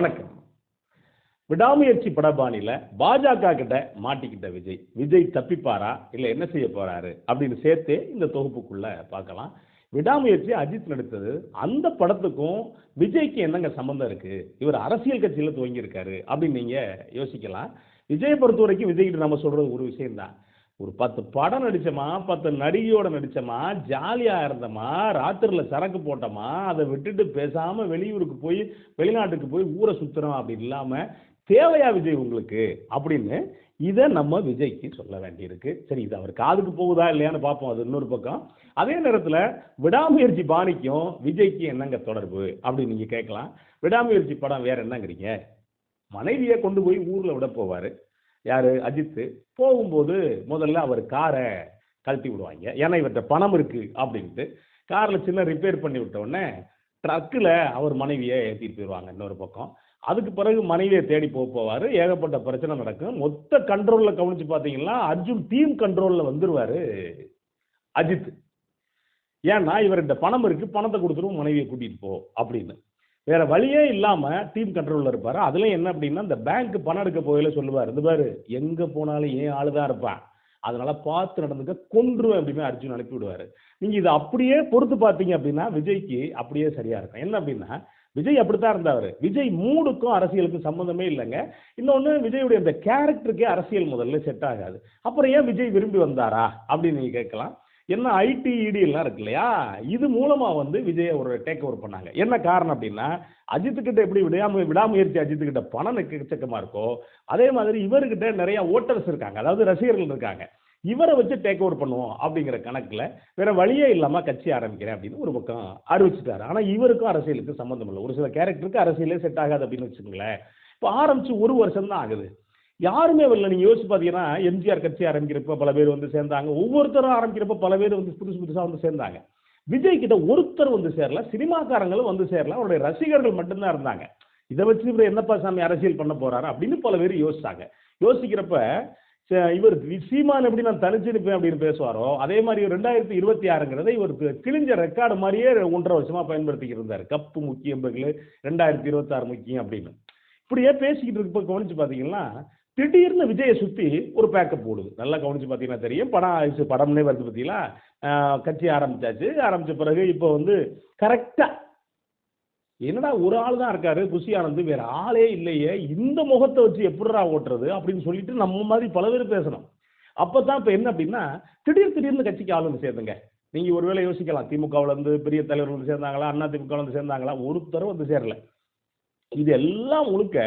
வணக்கம். விடாமுயற்சி படபாணியில பாஜக கிட்ட மாட்டிக்கிட்ட விஜய். விஜய் தப்பிப்பாரா? இல்ல என்ன செய்ய போறாரு? அப்படின்னு சேர்த்து இந்த தொகுப்புக்குள்ள பார்க்கலாம். விடாமுயற்சி அஜித் நடித்தது. அந்த படத்துக்கும் விஜய்க்கு என்னங்க சம்பந்தம் இருக்கு? இவர் அரசியல் கட்சியில துவங்கியிருக்காரு அப்படின்னு நீங்க யோசிக்கலாம். விஜயை பொறுத்த வரைக்கும் விஜய்கிட்ட நம்ம சொல்றது ஒரு விஷயம்தான். ஒரு பத்து படம் நடிச்சோமா பத்து நடிகையோட நடிச்சோமா ஜாலியாக இருந்தோமா ராத்திரியில் சரக்கு போட்டோமா அதை விட்டுட்டு பேசாமல் வெளியூருக்கு போய் வெளிநாட்டுக்கு போய் ஊரை சுற்றுறோம் அப்படி இல்லாமல் தேவையா விஜய் உங்களுக்கு? அப்படின்னு இதை நம்ம விஜய்க்கு சொல்ல வேண்டியிருக்கு. சரி இது அவர் காதுக்கு போகுதா இல்லையான்னு பார்ப்போம். அது இன்னொரு பக்கம். அதே நேரத்தில் விடாமுயற்சி பாணிக்கும் விஜய்க்கு என்னங்க தொடர்பு அப்படின்னு நீங்கள் கேட்கலாம். விடாமுயற்சி படம் வேற என்னங்கிறீங்க? மனைவியை கொண்டு போய் ஊரில் விட போவார். யார்? அஜித்து. போகும்போது முதல்ல அவர் காரை கழட்டி விடுவாங்க. ஏன்னா இவர்கிட்ட பணம் இருக்குது அப்படின்ட்டு. காரில் சின்ன ரிப்பேர் பண்ணி விட்ட உடனே ட்ரக்கில் அவர் மனைவியை ஏற்றிட்டு போயிடுவாங்க இன்னொரு பக்கம். அதுக்கு பிறகு மனைவியை தேடி போக போவார். ஏகப்பட்ட பிரச்சனை நடக்கும். மொத்த கண்ட்ரோலில் கவனிச்சு பார்த்தீங்கன்னா அர்ஜுன் டீம் கண்ட்ரோலில் வந்துடுவார் அஜித் ஏன்னா இவர்கிட்ட பணம் இருக்கு. பணத்தை கொடுத்துரும் மனைவியை கூட்டிட்டு போ அப்படின்னு. வேற வழியே இல்லாம டீம் கண்ட்ரோல்ல இருப்பார். அதுல என்ன அப்படின்னா இந்த பேங்க் பணம் எடுக்க போகையில சொல்லுவார். இந்த பாரு எங்க போனாலும் ஏன் ஆளுதான் இருப்பான். அதனால பார்த்து நடந்துக்க கொன்றுவேன் அப்படின்னு அர்ஜுன் அனுப்பி விடுவாரு. நீங்க இதை அப்படியே பொறுத்து பார்த்தீங்க அப்படின்னா விஜய்க்கு அப்படியே சரியா இருக்கும். என்ன அப்படின்னா விஜய் அப்படித்தான் இருந்தார். விஜய் மூடுக்கும் அரசியலுக்கும் சம்மந்தமே இல்லைங்க. இன்னொன்று விஜயுடைய அந்த கேரக்டருக்கே அரசியல் முதல்ல செட் ஆகாது. அப்புறம் ஏன் விஜய் விரும்பி வந்தாரா அப்படின்னு நீங்க கேட்கலாம். என்ன ஐடி இடி எல்லாம் இருக்கு இல்லையா இது மூலமா வந்து விஜய் ஒரு டேக் ஓவர் பண்ணாங்க. என்ன காரணம் அப்படின்னா அஜித் கிட்ட எப்படி விடாம விடாமுயற்சி அஜித் கிட்ட பணம் எக்கச்சக்கமா இருக்கோ அதே மாதிரி இவர்கிட்ட நிறைய ஓட்டர்ஸ் இருக்காங்க. அதாவது ரசிகர்கள் இருக்காங்க. இவரை வச்சு டேக் ஓவர் பண்ணுவோம் அப்படிங்கிற கணக்கில் வேற வழியே இல்லாம கட்சி ஆரம்பிக்கிறேன் அப்படின்னு ஒரு பக்கம் அறிவிச்சிட்டாரு. ஆனா இவருக்கும் அரசியலுக்கு சம்மந்தம் இல்லை. ஒரு சில கேரக்டருக்கு அரசியலே செட் ஆகாது அப்படின்னு வச்சுக்கோங்களேன். இப்போ ஆரம்பிச்சு ஒரு வருஷம் தான் ஆகுது. யாருமே வரல. நீங்க யோசிச்சு பாத்தீங்கன்னா எம்ஜிஆர் கட்சி ஆரம்பிக்கிறப்ப பல பேர் வந்து சேர்ந்தாங்க. ஒவ்வொருத்தரும் ஆரம்பிக்கிறப்ப பல பேர் வந்து புதுசு புதுசா வந்து சேர்ந்தாங்க. விஜய் கிட்ட ஒருத்தர் வந்து சேரல. சினிமாக்காரங்களும் வந்து சேரல. அவருடைய ரசிகர்கள் மட்டும்தான் இருந்தாங்க. இதை வச்சு இவர் என்னப்பா சாமி அரசியல் பண்ண போறாரு அப்படின்னு பல பேர் யோசிச்சாங்க. யோசிக்கிறப்ப இவர் சீமான் எப்படி நான் தனிச்சு நிற்பேன் அப்படின்னு பேசுவாரோ அதே மாதிரி ரெண்டாயிரத்தி இருபத்தி ஆறுங்கிறத இவர் கிழிஞ்ச ரெக்கார்டு மாதிரியே ஒன்றரை வருஷமா பயன்படுத்திக்கிட்டு இருந்தார். கப்பு முக்கியம் பகல் ரெண்டாயிரத்தி இருபத்தாறு முக்கியம் அப்படின்னு. இப்படியே பேசிக்கிட்டு இருக்க கவனிச்சு பார்த்தீங்கன்னா திடீர்னு விஜயை சுற்றி ஒரு பேக்கப் போடுது. நல்லா கவனிச்சு பார்த்தீங்கன்னா தெரியும். படம் படம்னே வருது பார்த்தீங்களா? கட்சி ஆரம்பிச்சாச்சு. ஆரம்பித்த பிறகு இப்போ வந்து கரெக்டாக என்னடா ஒரு ஆள் தான் இருக்காரு குஷி ஆனந்த். வேற ஆளே இல்லையே. இந்த முகத்தை வச்சு எப்படிடா ஓட்டுறது அப்படின்னு சொல்லிட்டு நம்ம மாதிரி பல பேர் பேசணும். அப்போ தான் இப்போ என்ன அப்படின்னா திடீர் திடீர்னு கட்சிக்கு ஆளுங்க சேர்ந்துங்க நீங்கள் ஒருவேளை யோசிக்கலாம். திமுகவுல இருந்து பெரிய தலைவர் வந்து சேர்ந்தாங்களா? அண்ணா திமுக வந்து சேர்ந்தாங்களா? ஒருத்தரும் வந்து சேரல. இது எல்லாம் முழுக்க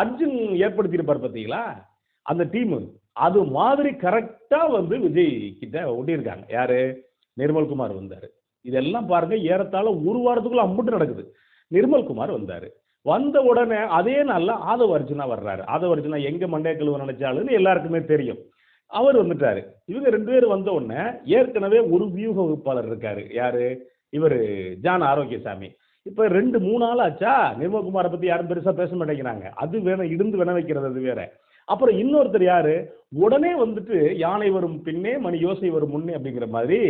அர்ஜுன் ஏற்படுத்தியிருப்பார் பார்த்தீங்களா? அந்த டீம் அது மாதிரி கரெக்டா வந்து விஜய் கிட்ட ஒட்டியிருக்காங்க. யாரு? நிர்மல்குமார் வந்தாரு. இதெல்லாம் பாருங்க ஏறத்தாழ ஒரு வாரத்துக்குள்ள அம்புட்டு நடக்குது. நிர்மல்குமார் வந்தாரு. வந்த உடனே அதே நாளில் ஆதவ அர்ஜுனா வர்றாரு. ஆதவ அர்ஜுனா எங்க மண்டே கழுவ நினைச்சாலுன்னு எல்லாருக்குமே தெரியும். அவர் வந்துட்டாரு. இவங்க ரெண்டு பேரும் வந்த உடனே ஏற்கனவே ஒரு வியூக வகுப்பாளர் இருக்காரு. யாரு? இவர் ஜான் ஆரோக்கியசாமி. இப்போ ரெண்டு மூணு நாள் ஆச்சா நிர்மல்குமாரை பற்றி யாரும் பெருசாக பேச மாட்டேங்கிறாங்க. அது வேணும் இருந்து வேண வைக்கிறது அது வேற. அப்புறம் இன்னொருத்தர் யாரு? உடனே வந்துட்டு யானை வரும் பின்னே மணி யோசை வரும் முன்னே அப்படிங்கிற மாதிரி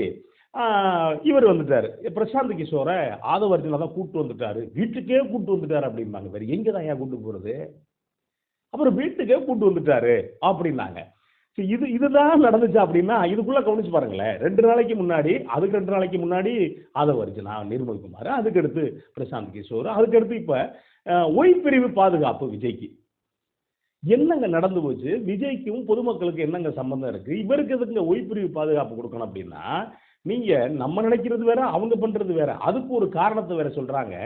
இவர் வந்துட்டாரு. பிரசாந்த் கிஷோரை ஆதவர்ஜுனா தான் கூப்பிட்டு வந்துட்டாரு. வீட்டுக்கே கூட்டு வந்துட்டாரு அப்படிம்பாங்க. வேற எங்கே தான் ஏன் கூப்பிட்டு போகிறது அப்புறம் வீட்டுக்கே கூப்பிட்டு வந்துட்டாரு அப்படின்னாங்க. இது இதுதான் நடந்துச்சு அப்படின்னா இதுக்குள்ள கவனிச்சு பாருங்களேன். ரெண்டு நாளைக்கு முன்னாடி அதுக்கு ரெண்டு நாளைக்கு முன்னாடி ஆதவ அர்ஜுனா நிர்மல்குமார் அதுக்கடுத்து பிரசாந்த் கிஷோர் அதுக்கடுத்து இப்போ இப்ப பாதுகாப்பு விஜய்க்கு. என்னங்க நடந்து போச்சு? விஜய்க்கும் பொதுமக்களுக்கு என்னங்க சம்பந்தம் இருக்கு? இவருக்கு எதுக்குங்க ஓய்பிரிவு பாதுகாப்பு கொடுக்கணும் அப்படின்னா நீங்க நம்ம நினைக்கிறது வேற அவங்க பண்றது வேற. அதுக்கு ஒரு காரணத்தை வேற சொல்றாங்க.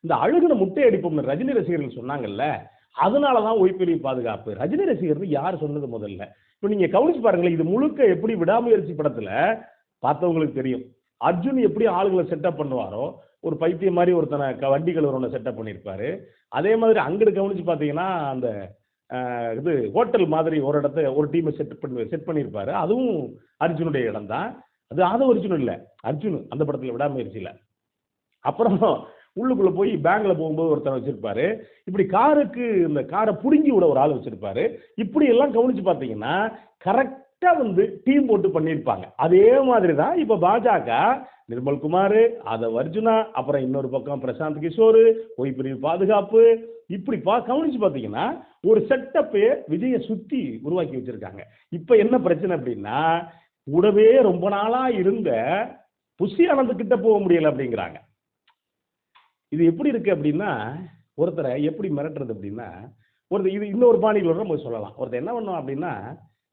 இந்த அழுகுன முட்டை அடிப்போம்னு ரஜினி ரசிகர்கள் சொன்னாங்கல்ல அதனால தான் ஒய்ப்பிலையும் பாதுகாப்பு. ரஜினி ரசிகர்னு யார் சொன்னது முதல்ல? இப்போ நீங்கள் கவனிச்சு பாருங்களேன் இது முழுக்க எப்படி விடாமுயற்சி படத்தில் பார்த்தவங்களுக்கு தெரியும். அர்ஜுன் எப்படி ஆளுகளை செட்டப் பண்ணுவாரோ ஒரு பைத்தியம் மாதிரி ஒருத்தனை க- வண்டி கழுவுறவனை செட்டப் பண்ணியிருப்பாரு. அதே மாதிரி அங்கிட்டு கவனிச்சு பார்த்தீங்கன்னா அந்த இது ஹோட்டல் மாதிரி ஒரு இடத்த ஒரு டீமை செட் பண்ணி செட் பண்ணியிருப்பாரு. அதுவும் அர்ஜுனுடைய இடம் தான் அது ஆதவ அர்ஜுன் இல்லை. அர்ஜுன் அந்த படத்தில் விடாமுயற்சியில் அப்புறம் உள்ளுக்குள்ள போய் பேங்க்ல போகும்போது ஒருத்தர் வச்சிருப்பாரு. இப்படி காருக்கு இந்த காரை புடுங்கி விட ஒரு ஆள் வச்சிருப்பாரு. இப்படி எல்லாம் கவனிச்சு பார்த்தீங்கன்னா கரெக்டா கரெக்டாக வந்து டீம் போட்டு பண்ணியிருப்பாங்க. அதே மாதிரி தான் இப்போ பாஜக நிர்மல்குமார் அதை அர்ஜுனா அப்புறம் இன்னொரு பக்கம் பிரசாந்த் கிஷோர் பொய்ப்பிரிவு பாதுகாப்பு. இப்படி பா கவனிச்சு பார்த்தீங்கன்னா ஒரு செட்டப்பே விஜயை சுற்றி உருவாக்கி வச்சிருக்காங்க. இப்போ என்ன பிரச்சனை அப்படின்னா கூடவே ரொம்ப நாளாக இருந்த புஷி ஆனந்த் கிட்ட போக முடியல அப்படிங்கிறாங்க. இது எப்படி இருக்கு அப்படின்னா ஒருத்தரை எப்படி மிரட்டுறது அப்படின்னா ஒருத்தர் இது இன்னொரு பாணிகளோட நம்ம சொல்லலாம். ஒருத்தர் என்ன பண்ணுவான் அப்படின்னா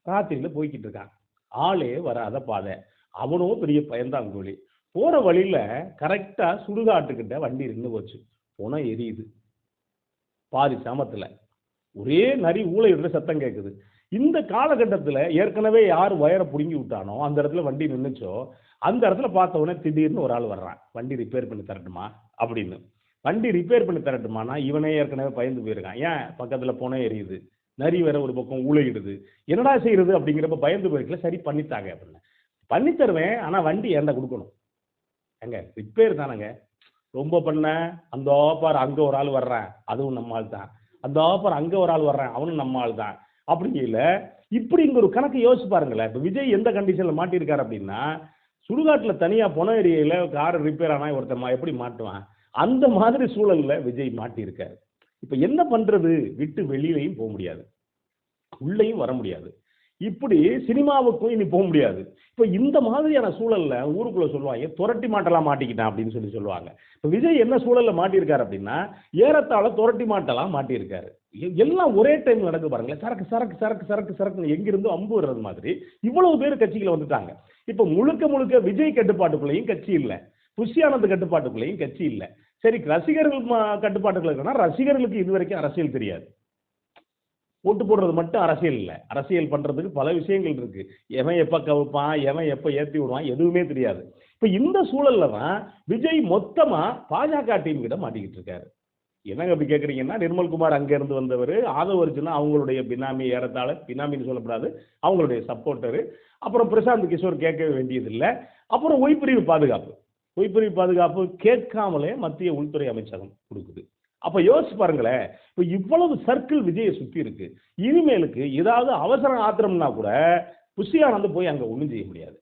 ராத்திரியில் போய்கிட்டு இருக்கான். ஆளே வராத பாதை. அவனும் பெரிய பயந்தாங்கோழி. போகிற வழியில் கரெக்டாக சுடுகாட்டுக்கிட்ட வண்டி நின்று போச்சு. புனம் எரியுது. பாதி சாமத்தில். ஒரே நரி ஊழையிடுற சத்தம் கேட்குது இந்த காலகட்டத்தில் ஏற்கனவே யார் ஒயரை பிடுங்கி விட்டானோ அந்த இடத்துல வண்டி நின்றுச்சோ அந்த இடத்துல பார்த்த உடனே திடீர்னு ஒரு ஆள் வர்றான். வண்டி ரிப்பேர் பண்ணி தரட்டுமா? அப்படின்னு. வண்டி ரிப்பேர் பண்ணி தரட்டுமானா இவனே ஏற்கனவே பயந்து போயிருக்கான். ஏன்? பக்கத்தில் போனே எரியுது. நரி வேற ஒரு பக்கம் ஊழையிடுது என்னடா செய்யறது அப்படிங்கிறப்ப பயந்து போயிருக்கல சரி பண்ணித்தாங்க அப்படின்னு. பண்ணி தருவேன் ஆனால் வண்டி என்கிட்ட கொடுக்கணும்? ஏங்க ரிப்பேர் தானேங்க. ரொம்ப பண்ண அந்த ஆப்பார் அங்கே ஒரு ஆள் வர்றேன். அதுவும் நம்ம ஆள் தான் அந்த ஆப்பார் அங்கே ஒரு ஆள் வர்றேன். அவனும் நம்ம ஆள் தான் அப்படிங்கல இப்படி இங்க ஒரு கணக்கு யோசிச்சு பாருங்களேன். இப்போ விஜய் எந்த கண்டிஷனில் மாட்டியிருக்காரு அப்படின்னா சுடுகாட்டில் தனியாக பொன ஏரியில் கார் ரிப்பேர் ஆனால் ஒருத்தன் எப்படி மாட்டுவான்? அந்த மாதிரி சூழல்ல விஜய் மாட்டியிருக்காரு இப்போ என்ன பண்றது? விட்டு வெளியிலையும் போக முடியாது. உள்ளேயும் வர முடியாது. இப்படி சினிமாவுக்கும் இனி போக முடியாது. இப்போ இந்த மாதிரியான சூழல்ல ஊருக்குள்ள சொல்லுவாங்க துரட்டி மாட்டலாம் மாட்டிக்கிட்டான் அப்படின்னு சொல்லி சொல்லுவாங்க. இப்போ விஜய் என்ன சூழல்ல மாட்டியிருக்காரு அப்படின்னா ஏறத்தாழ துரட்டி மாட்டலாம் மாட்டியிருக்காரு. எல்லாம் ஒரே டைம் நடக்கு பாருங்களேன். சரக்கு சரக்கு சரக்கு சரக்கு சரக்கு எங்கிருந்தோ அம்பு வர்றது மாதிரி இவ்வளவு பேர் கட்சிகளை வந்துட்டாங்க. இப்போ முழுக்க முழுக்க விஜய் கட்டுப்பாட்டுக்குள்ளேயும் கட்சி இல்லை. புஷியானந்த் கட்டுப்பாட்டுக்குள்ளேயும் கட்சி இல்லை. சரி ரசிகர்கள் ம- கட்டுப்பாட்டுக்குள்ள இருக்குன்னா ரசிகர்களுக்கு இது வரைக்கும் அரசியல் தெரியாது. ஓட்டு போடுறது மட்டும் அரசியல் இல்லை. அரசியல் பண்ணுறதுக்கு பல விஷயங்கள் இருக்கு. எவன் எப்போ கவுப்பான் எவன் எப்போ ஏற்றி விடுவான் எதுவுமே தெரியாது. இப்போ இந்த சூழல்ல தான் விஜய் மொத்தமாக பாஜக டீம் கிட்ட மாட்டிக்கிட்டு இருக்காரு. என்னங்க அப்படி கேட்குறீங்கன்னா நிர்மல்குமார் அங்கேருந்து வந்தவர் ஆதவ அர்ஜுனா அவங்களுடைய பினாமி ஏறத்தாழ பினாமின்னு சொல்லப்படாது அவங்களுடைய சப்போர்ட்டரு அப்புறம் பிரசாந்த் கிஷோர் கேட்க வேண்டியதில்லை. அப்புறம் ஒய்பிரிவு பாதுகாப்பு. ஒய்பிரிவு பாதுகாப்பு கேட்காமலே மத்திய உள்துறை அமைச்சகம் கொடுக்குது. அப்ப யோசிச்சு பாருங்களேன் இப்போ இவ்வளவு சர்க்கிள் விஜயை சுத்தி இருக்கு. இனிமேலுக்கு ஏதாவது அவசர ஆத்திரம்னா கூட புஷியானந்து போய் அங்க ஒண்ணும் செய்ய முடியாது.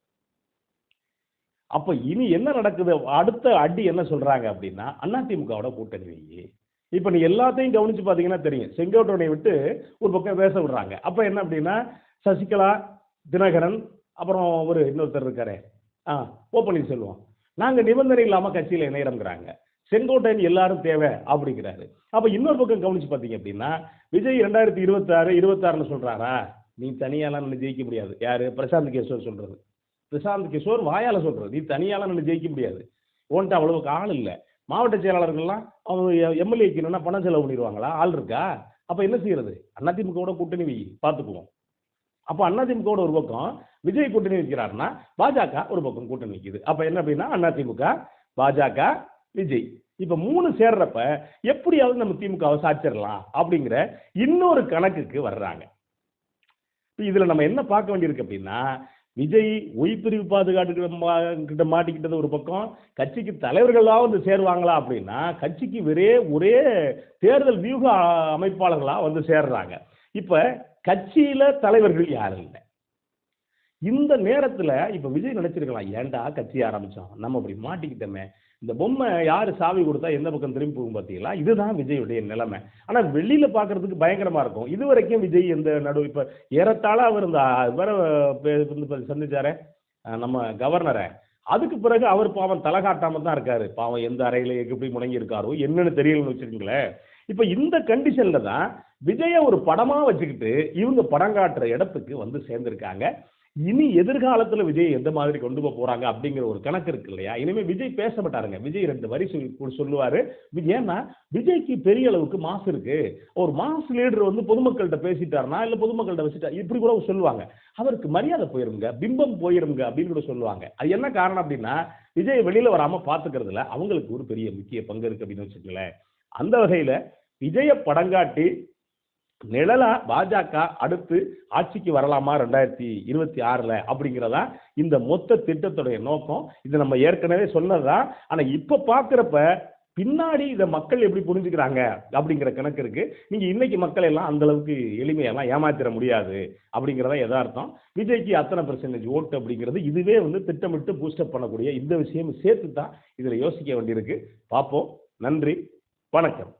அப்ப இனி என்ன நடக்குது? அடுத்த அடி என்ன சொல்றாங்க அப்படின்னா அதிமுகவோட கூட்டணி வையே. இப்ப நீ எல்லாத்தையும் கவனிச்சு பாத்தீங்கன்னா தெரியும். செங்கோட்டையனை விட்டு ஒரு பக்கம் பேச விடுறாங்க. அப்ப என்ன அப்படின்னா சசிகலா தினகரன் அப்புறம் ஒரு இன்னொருத்தர் இருக்காரு. ஆ ஓ பன்னீர்செல்வம். நாங்க நிபந்தனை இல்லாம கட்சியில இணையறோங்கிறாங்க செங்கோட்டையன் எல்லாரும் தேவை அப்படிங்கிறாரு. அப்ப இன்னொரு பக்கம் கவனிச்சு பாத்தீங்க அப்படின்னா விஜய் ரெண்டாயிரத்தி இருபத்தி ஆறு இருபத்தாறுன்னு சொல்றாரா? நீ தனியாலாம் நின்று ஜெயிக்க முடியாது. யாரு? பிரசாந்த் கிஷோர் சொல்றது. பிரசாந்த் கிஷோர் வாயால சொல்றது. நீ தனியாலாம் நின்று ஜெயிக்க முடியாது. ஓன்ட்டு அவ்வளவுக்கு ஆள் இல்லை. மாவட்ட செயலாளர்கள்லாம் அவங்க எம்எல்ஏக்கு என்னென்னா பணம் செலவு பண்ணிடுவாங்களா? ஆள் இருக்கா? அப்ப என்ன செய்யறது? அதிமுகவோட கூட்டணி வை பார்த்துக்குவோம் அப்போ அதிமுகவோட ஒரு பக்கம் விஜய் கூட்டணி வைக்கிறாருன்னா பாஜக ஒரு பக்கம் கூட்டணி வைக்குது. அப்ப என்ன அப்படின்னா அதிமுக பாஜக விஜய். இப்ப மூணு சேர்றப்ப எப்படியாவது நம்ம திமுகவை சாச்சிடலாம் அப்படிங்கிற இன்னொரு கணக்குக்கு வர்றாங்க. இப்ப இதுல நம்ம என்ன பார்க்க வேண்டியிருக்கு அப்படின்னா விஜய் உயிர்பிரிவு பாதுகாட்டுக்கிட்ட மாட்டிக்கிட்டது ஒரு பக்கம் கட்சிக்கு தலைவர்களாக வந்து சேருவாங்களா அப்படின்னா கட்சிக்கு ஒரே ஒரே தேர்தல் வியூக அமைப்பாளர்களாக வந்து சேர்றாங்க. இப்ப கட்சியில தலைவர்கள் யாரும் இல்லை. இந்த நேரத்துல இப்ப விஜய் நினைச்சிருக்கலாம் ஏன்டா கட்சி ஆரம்பிச்சோம் நம்ம அப்படி மாட்டிக்கிட்டோமே இந்த பொம்மை யார் சாவி கொடுத்தா எந்த பக்கம் திரும்பி போகும் பார்த்தீங்களா இதுதான் விஜயுடைய நிலைமை. ஆனால் வெளியில் பார்க்குறதுக்கு பயங்கரமாக இருக்கும். இது வரைக்கும் விஜய் இந்த நடு இப்போ ஏறத்தாழ அவர் இந்த வேற வந்து சந்திச்சாரே? நம்ம கவர்னரை. அதுக்கு பிறகு அவர் பாவம் தலை காட்டாமல் தான் இருக்காரு. பாவம் எந்த அறையில் எப்படி முடங்கி இருக்காரோ? என்னன்னு தெரியலன்னு வச்சிருக்கீங்களேன் இப்போ இந்த கண்டிஷனில் தான் விஜயை ஒரு படமாக வச்சுக்கிட்டு இவங்க படம் காட்டுற இடத்துக்கு வந்து சேர்ந்துருக்காங்க. இனி எதிர்காலத்துல விஜய் எந்த மாதிரி கொண்டு போக போறாங்க அப்படிங்கிற ஒரு கணக்கு இருக்கு இல்லையா? இனிமே விஜய் பேச மாட்டாருங்க. விஜய் ரெண்டு வரி சொல்லி சொல்லுவாரு. ஏன்னா விஜய்க்கு பெரிய அளவுக்கு மாசு இருக்கு. ஒரு மாஸ் லீடர் வந்து பொதுமக்கள்கிட்ட பேசிட்டாருன்னா இல்ல பொதுமக்கள்கிட்ட வச்சுட்டா இப்படி கூட சொல்லுவாங்க. அவருக்கு மரியாதை போயிருங்க பிம்பம் போயிருங்க அப்படின்னு கூட சொல்லுவாங்க. அது என்ன காரணம் அப்படின்னா விஜய் வெளியில வராம பாத்துக்கிறதுல அவங்களுக்கு ஒரு பெரிய முக்கிய பங்கு இருக்கு அப்படின்னு வச்சுக்கல அந்த வகையில விஜய படங்காட்டி நிழலா பாஜக அடுத்து ஆட்சிக்கு வரலாமா ரெண்டாயிரத்தி இருபத்தி ஆறுல அப்படிங்கிறதா இந்த மொத்த திட்டத்துடைய நோக்கம். இது நம்ம ஏற்கனவே சொன்னதுதான். ஆனா இப்ப பாக்குறப்ப பின்னாடி இதை மக்கள் எப்படி புரிஞ்சுக்கிறாங்க அப்படிங்கிற கணக்கு இருக்கு. நீங்க இன்னைக்கு மக்கள் எல்லாம் அந்த அளவுக்கு எளிமையெல்லாம் ஏமாத்திர முடியாது அப்படிங்கிறத எதார்த்தம் விஜய்க்கு அத்தனை பெர்சன்டேஜ் ஓட்டு அப்படிங்கிறது இதுவே வந்து திட்டமிட்டு பூஸ்டப் பண்ணக்கூடிய இந்த விஷயம் சேர்த்து தான் இதுல யோசிக்க வேண்டியிருக்கு. பார்ப்போம். நன்றி. வணக்கம்.